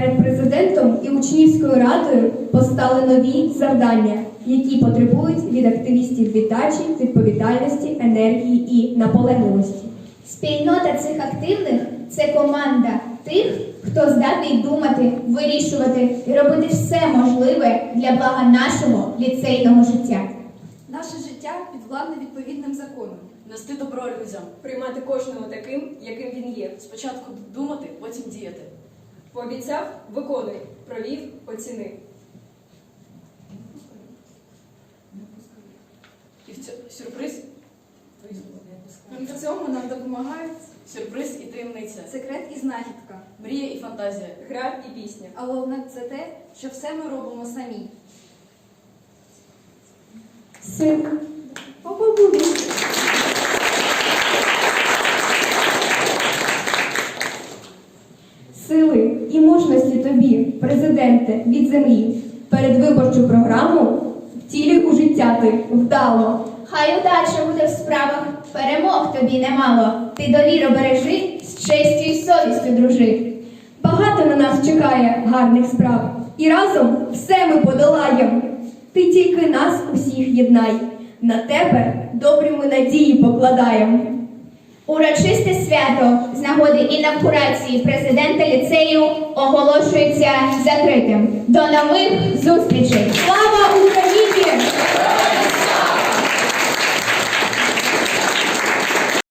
Перед президентом і учнівською радою постали нові завдання, які потребують від активістів віддачі, відповідальності, енергії і наполегливості. Спільнота цих активних це команда тих, хто здатний думати, вирішувати і робити все можливе для блага нашого ліцейного життя. Наше життя підвладне відповідним законам. Нести добро людям. Приймати кожного таким, яким він є. Спочатку думати, потім діяти. Пообіцяв, виконуй, провів, оціни. І в цьому сюрприз. В цьому нам допомагають Сюрприз і таємниця. секрет і знахідка. Мрія і фантазія. Гра і пісня. А головне це те, що все ми робимо самі. Син. І мужності тобі, президенте, від землі. Передвиборчу програму втілюй у життя ти вдало. Хай удача буде в справах, перемог тобі немало. Ти довіру бережи, з честю і совістю дружи. Багато на нас чекає гарних справ, і разом все ми подолаєм. Ти тільки нас усіх єднай, на тебе добрі ми надії покладаєм. Урочисте свято з нагоди інавгурації президента ліцею оголошується закритим. До нових зустрічей! Слава Україні!